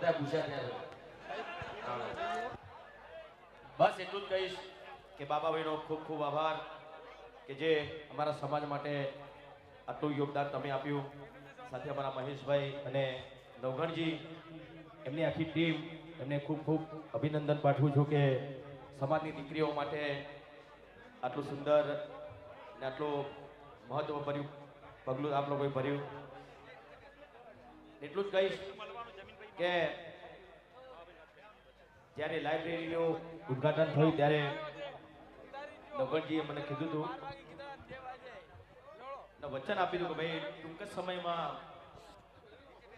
બધા પૂછ્યા બસ એટલું જ કહીશ કે બાબાભાઈનો ખૂબ ખૂબ આભાર કે જે અમારા સમાજ માટે આટલું યોગદાન તમે આપ્યું. સાથે અમારા મહેશભાઈ અને નવગણજી, એમની આખી ટીમ, એમને ખૂબ ખૂબ અભિનંદન પાઠવું છું કે સમાજની દીકરીઓ માટે આટલું સુંદર ને આટલું મહત્વ ભર્યું પગલું આપ લોકોએ ભર્યું. એટલું જ કહીશ. કે જ્યારે લાઇબ્રેરીનું ઉદ્ઘાટન થયું ત્યારે નવગણજીએ મને કીધું હતું વચન આપ્યું હતું કે ભાઈ, ટૂંક જ સમયમાં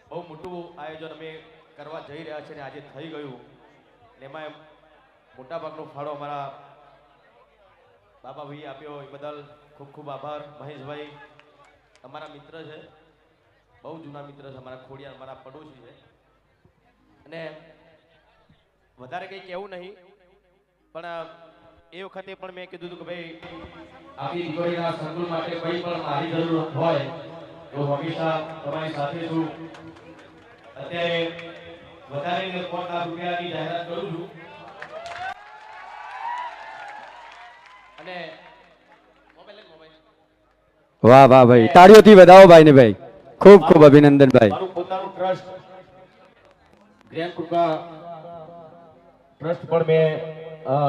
બહુ મોટું આયોજન અમે કરવા જઈ રહ્યા છીએ ને આજે થઈ ગયું. એમાં મોટાભાગનો ફાળો અમારા બાબાભાઈએ આપ્યો. એ બદલ ખૂબ ખૂબ આભાર. મહેશભાઈ અમારા મિત્ર છે. બહુ જૂના મિત્ર છે. અમારા ખોડિયાર, અમારા પડોશી છે. અને વધારે કંઈ કહેવું નહીં. પણ એ વખતે પણ મેં કીધું કે ભાઈ આપણી દીકરીના સંકુલ માટે કોઈ પણ મારી જરૂર હોય તો હંમેશા તમારી સાથે છું અત્યારે વધારે ને લાખ રૂપિયાની જાહેરાત કરું છું. અને. વાહ વાહ ભાઈ. તાળીઓથી વધાવો ભાઈ ને ભાઈ. ખૂબ ખૂબ અભિનંદન ભાઈ. મારું પોતાનું ટ્રસ્ટ ગ્રેન્ડ કૃપા ટ્રસ્ટ પણ મેં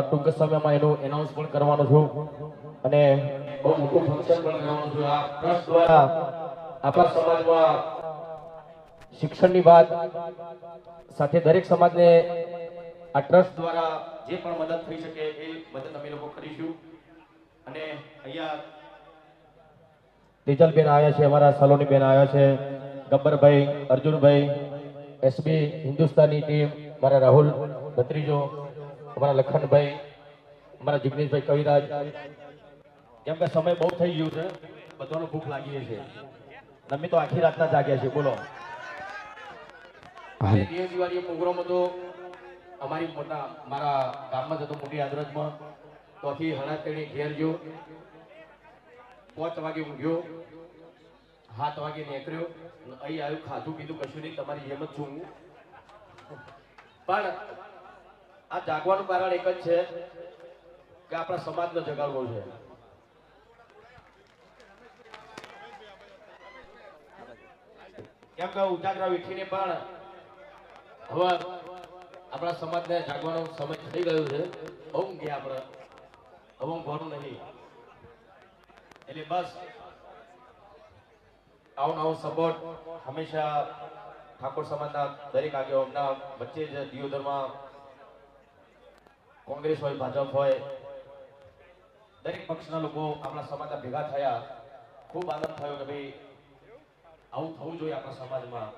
ટૂંક સમયમાં એનું એનાઉન્સ પણ કરવાનો છું. અને બહુ મોટું ફંક્શન પણ કરવાનું છું. આ ટ્રસ્ટ દ્વારા આપણા સમાજમાં શિક્ષણની વાત સાથે દરેક સમાજને આ ટ્રસ્ટ દ્વારા જે પણ મદદ થઈ શકે એ મદદ અમે લોકો કરીશું. અને અહીંયા તેજલબેન આવ્યા છે, અમારા સલોની બેન આવ્યા છે, ગબ્બરભાઈ, અર્જુનભાઈ એસબી હિન્દુસ્તાની ટીમ મારા રાહુલ ભત્રીજો અમારા લખનભાઈ અમારા જિગ્નેશભાઈ કવિરાજ. કેમ કે સમય બહુ થઈ ગયું છે બધાનો ભૂખ લાગી છે. અમે તો આખી રાતના જાગ્યા છે બોલો. દિવાળી પ્રોગ્રામ હતો અમારી મોટા મારા ગામમાં હતો મોટી હાદરતમાં તો હણા તેણી ઘેર ગયો. પાંચ વાગે ઊંઘ્યો. સાત વાગે નીકળ્યો અહીં આવ્યું, ખાધું પીધું, કશું નહીં, તમારી જેમ જ પણ આ જાગવાનું કારણ એક જ છે કે આપણા સમાજનો જગાડવો છે. કેમ કે ઉજાગરા વીઠીને પણ હવે આપણા સમાજને જાગવાનો સમય થઈ ગયો છે. બહુ ઊંઘ્યા આપણે. હવે ઊંઘવાનું નહીં. એટલે બસ આવો નવો સપોર્ટ હંમેશા ઠાકોર સમાજના દરેક આગેવાનના વચ્ચે જ દિયોદરમાં કોંગ્રેસ હોય, ભાજપ હોય, દરેક પક્ષના લોકો આપણા સમાજના ભેગા થયા. ખૂબ આનંદ થયો કે ભાઈ, આવું થવું જોઈએ આપણા સમાજમાં.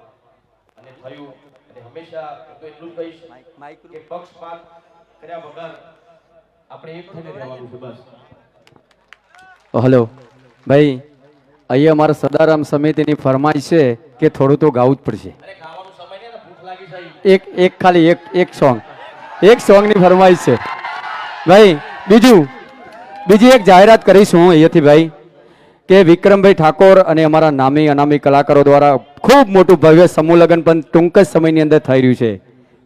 અને થયું. અને હંમેશા હું તો એટલું કહીશ કે પક્ષપાત કર્યા વગર આપણે એક થઈને રહેવાનું છે, બસ. હલો. ભાઈ અહીંયા અમારા સદારામ સમિતિની ફરમાઈશ છે કે થોડું તો ગાવું જ પડશે. એક એક ખાલી એક એક સોંગ. એક સોંગની ફરમાઈશ છે. ભાઈ બીજું બીજી એક જાહેરાત કરીશું હું અહીંયાથી ભાઈ કે વિક્રમભાઈ ઠાકોર અને અમારા નામી અનામી કલાકારો દ્વારા ખૂબ મોટું ભવ્ય સમૂહ લગ્ન પણ ટૂંક જ સમયની અંદર થઈ રહ્યું છે.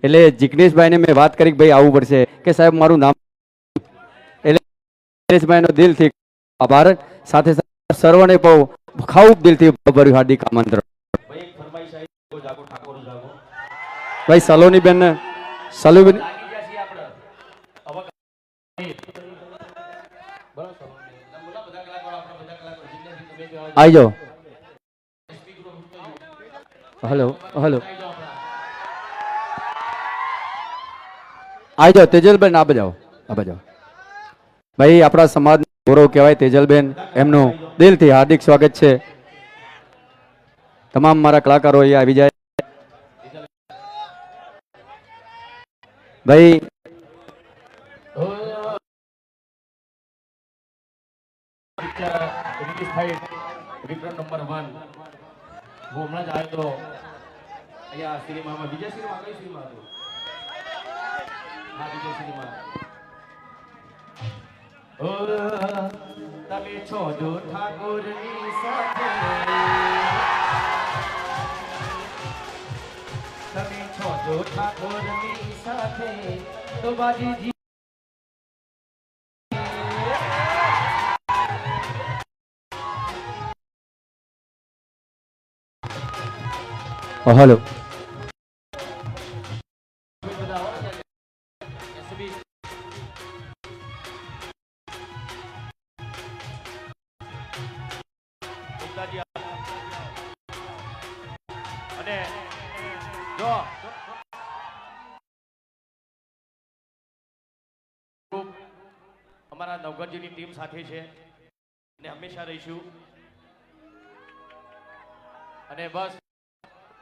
એટલે જિગ્નેશભાઈને મેં વાત કરી કે ભાઈ આવવું પડશે. કે સાહેબ મારું નામ એટલે જિગ્નેશભાઈનો દિલથી આભાર. સાથે સાથે સર્વને બહુ ખૂબ દિલથી ભર્યું હાર્દિક આમંત્રણ ભાઈ સલોની બેન આવજો. આવી જાઓ. Hello hello. આવી જાઓ તેજલબેન, આ બજાવો આ બજાવો ભાઈ, આપણા સમાજ ગૌરવ કહેવાય તેજલબેન, એમનું દિલથી હાર્દિક સ્વાગત છે. તમામ મારા કલાકારો અહીંયા આવી જાય. ભાઈ હમણાં જ આવ્યો હતો અહીંયા સિનેમામાં બીજા સિનેમા કઈ સિનેમા હતું હા, બીજા સિનેમા તમે છો જો ઠાકોરની સાથે. તમે છો જો ઠાકોરની સાથે. તો બાજી જી હલો. જો અમારા નવગઢજીની ટીમ સાથે છે. અને હંમેશા રહીશું. અને બસ,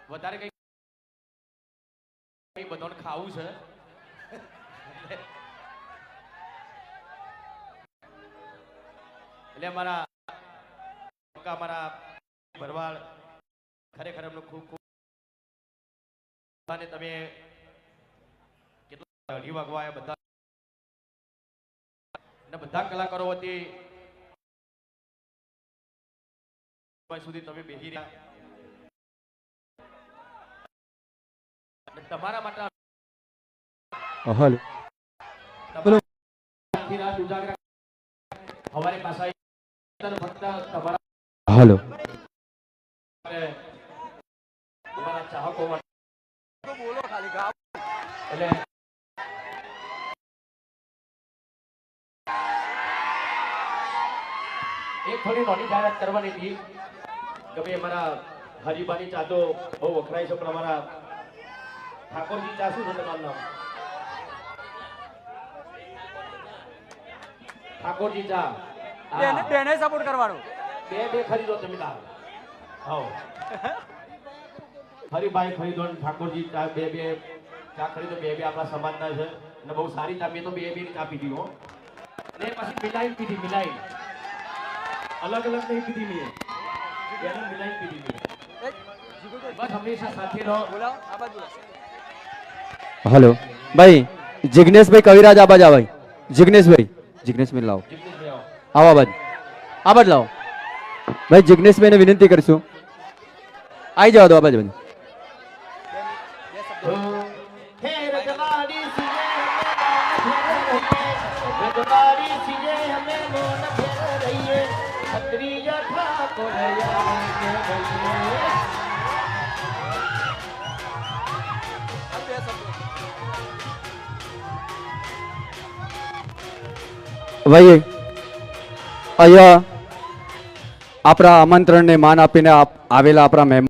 વધારે કઈ કંઈ બધાને ખાવું છે. એટલે અમારા અમારા ભરવાડ ખરેખર એમનો ખૂબ અને તમે કેટલા અઢી વાગવા બધા અને બધા કલાકારો વતી સુધી તમે બેસી રહ્યા. તમારા માટે હલો. હવારે ફક્ત તમારા હલો. તમારા ચાહકો માટે એટલે એક થોડી નોની જાહેરાત કરવાની હતી કે ભાઈ અમારા હરીબાની ચા તો બહુ વખરાય છે પણ અમારા ઠાકોરજી ચા શું છે તમારું નામ? ઠાકોરજી ચા. બેને સપોર્ટ કરવાનો. બે બે ખરીદો તમે તાર. હાઉ હરિભાઈ ખરીદો ઠાકોરજી ચા બે બે ચા ખરીદો બે બે આપણા સમાજના છે. અને બહુ સારી ચા મેં તો બે બે ની ચા પીધી હો. ને પછી મિલાઈ પીધી મિલાઈ. અલગ અલગ નહીં પીધી મેં. એને મિલાઈ પીધી મેં. બસ હંમેશા સાથે રહો. બોલાવો આ બાજુ હલો. ભાઈ જિગ્નેશભાઈ કવિરાજ આબાજ આ ભાઈ. જિગ્નેશભાઈ જિગ્નેશભાઈ લાવો. આવો. આબાજ. આબાજ લાવો. ભાઈ જિગ્નેશભાઈને વિનંતી કરશું. આવી જવા દો આબાજ ભાઈ ભાઈ અહીંયા આપણા આમંત્રણને માન આપીને આવેલા આપણા મહેમાન